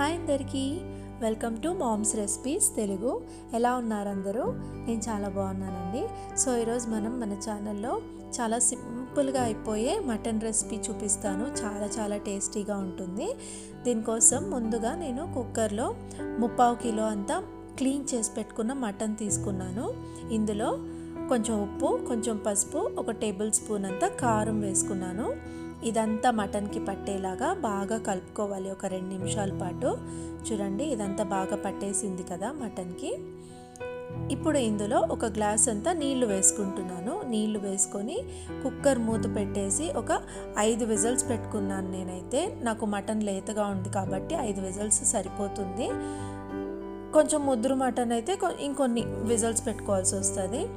Hi అందరికీ. Welcome to moms recipes Telugu. ఎలా ఉన్నారందరూ? నేను చాలా బాగున్నానండి. సో ఈరోజు మనం మన ఛానల్లో చాలా సింపుల్గా అయిపోయే మటన్ రెసిపీ చూపిస్తాను. చాలా చాలా టేస్టీగా ఉంటుంది. దీనికోసం ముందుగా నేను కుక్కర్లో ముప్పావు కిలో అంతా క్లీన్ చేసి పెట్టుకున్న మటన్ తీసుకున్నాను. ఇందులో కొంచెం ఉప్పు కొంచెం పసుపు ఒక టేబుల్ స్పూన్ అంతా కారం వేసుకున్నాను. ఇదంతా మటన్కి పట్టేలాగా బాగా కలుపుకోవాలి. ఒక రెండు నిమిషాల పాటు. చూడండి ఇదంతా బాగా పట్టేసింది కదా మటన్కి. ఇప్పుడు ఇందులో ఒక గ్లాస్ అంతా నీళ్ళు వేసుకుంటున్నాను. నీళ్ళు వేసుకొని కుక్కర్ మూత పెట్టేసి ఒక ఐదు విజల్స్ పెట్టుకున్నాను నేనైతే. నాకు మటన్ లేతగా ఉంది కాబట్టి ఐదు విజల్స్ సరిపోతుంది. కొంచెం ముద్దురు మటన్ అయితే ఇంకొన్ని విజల్స్ పెట్టుకోవాల్సి వస్తుంది.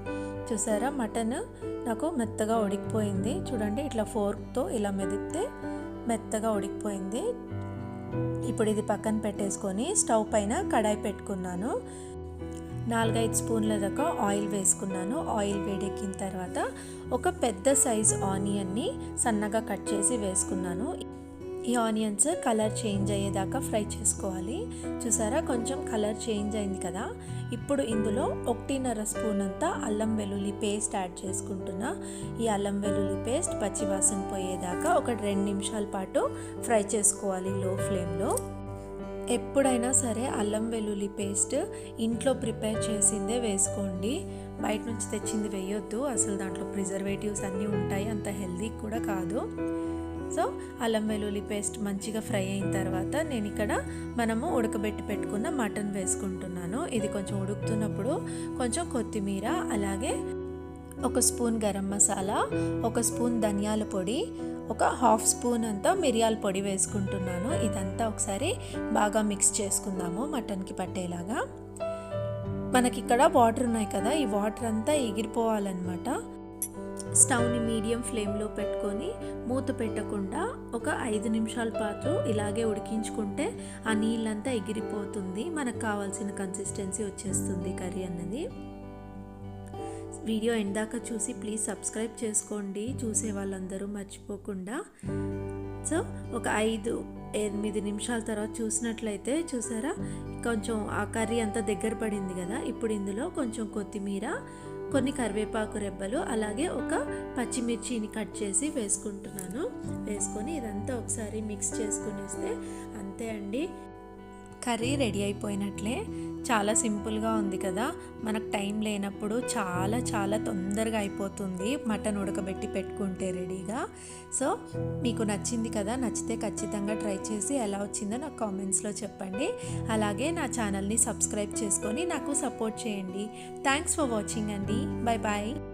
చూసారా? మటన్ నాకు మెత్తగా ఉడికిపోయింది. చూడండి ఇట్లా ఫోర్క్తో ఇలా మెదిపితే మెత్తగా ఉడికిపోయింది. ఇప్పుడు ఇది పక్కన పెట్టేసుకొని స్టవ్ పైన కడాయి పెట్టుకున్నాను. నాలుగైదు స్పూన్ల దాకా ఆయిల్ వేసుకున్నాను. ఆయిల్ వేడెక్కిన తర్వాత ఒక పెద్ద సైజ్ ఆనియన్ని సన్నగా కట్ చేసి వేసుకున్నాను. ఈ ఆనియన్స్ కలర్ చేంజ్ అయ్యేదాకా ఫ్రై చేసుకోవాలి. చూసారా? కొంచెం కలర్ చేంజ్ అయింది కదా? ఇప్పుడు ఇందులో ఒకటిన్నర స్పూన్ అంతా అల్లం వెల్లుల్లి పేస్ట్ యాడ్ చేసుకుంటున్నా. ఈ అల్లం వెల్లుల్లి పేస్ట్ పచ్చివాసన పోయేదాకా ఒక రెండు నిమిషాల పాటు ఫ్రై చేసుకోవాలి లో ఫ్లేమ్లో. ఎప్పుడైనా సరే అల్లం వెల్లుల్లి పేస్ట్ ఇంట్లో ప్రిపేర్ చేసిందే వేసుకోండి. బయట నుంచి తెచ్చింది వేయొద్దు. అసలు దాంట్లో ప్రిజర్వేటివ్స్ అన్నీ ఉంటాయి. అంత హెల్దీ కూడా కాదు. సో అల్లం వెల్లుల్లి పేస్ట్ మంచిగా ఫ్రై అయిన తర్వాత నేను ఇక్కడ మనము ఉడకబెట్టి పెట్టుకున్న మటన్ వేసుకుంటున్నాను. ఇది కొంచెం ఉడుకుతున్నప్పుడు కొంచెం కొత్తిమీర అలాగే ఒక స్పూన్ గరం మసాలా ఒక స్పూన్ ధనియాల పొడి ఒక హాఫ్ స్పూన్ అంతా మిరియాల పొడి వేసుకుంటున్నాను. ఇదంతా ఒకసారి బాగా మిక్స్ చేసుకుందాము మటన్కి పట్టేలాగా. మనకి ఇక్కడ వాటర్ ఉన్నాయి కదా ఈ వాటర్ అంతా ఎగిరిపోవాలన్నమాట. స్టవ్ని మీడియం ఫ్లేమ్లో పెట్టుకొని మూత పెట్టకుండా ఒక ఐదు నిమిషాల పాటు ఇలాగే ఉడికించుకుంటే ఆ నీళ్ళంతా ఎగిరిపోతుంది. మనకు కావాల్సిన కన్సిస్టెన్సీ వచ్చేస్తుంది కర్రీ అన్నది. వీడియో ఎందాక చూసి ప్లీజ్ సబ్స్క్రైబ్ చేసుకోండి. చూసే వాళ్ళందరూ మర్చిపోకుండా. సో ఒక ఐదు ఎనిమిది నిమిషాల తర్వాత చూసినట్లయితే చూసారా? కొంచెం ఆ కర్రీ అంతా దగ్గర పడింది కదా? ఇప్పుడు ఇందులో కొంచెం కొత్తిమీర కొన్ని కరివేపాకు రెబ్బలు అలాగే ఒక పచ్చిమిర్చిని కట్ చేసి వేసుకుంటున్నాను. వేసుకొని ఇదంతా ఒకసారి మిక్స్ చేసుకునేస్తే అంతే అండి. కర్రీ రెడీ అయిపోయినట్లే. చాలా సింపుల్గా ఉంది కదా. మనకు టైం లేనప్పుడు చాలా చాలా తొందరగా అయిపోతుంది మటన్ ఉడకబెట్టి పెట్టుకుంటే రెడీగా. సో మీకు నచ్చింది కదా నచ్చితే ఖచ్చితంగా ట్రై చేసి ఎలా వచ్చిందో నాకు కామెంట్స్లో చెప్పండి. అలాగే నా ఛానల్ని సబ్స్క్రైబ్ చేసుకొని నాకు సపోర్ట్ చేయండి. థ్యాంక్స్ ఫర్ వాచింగ్ అండి. Bye bye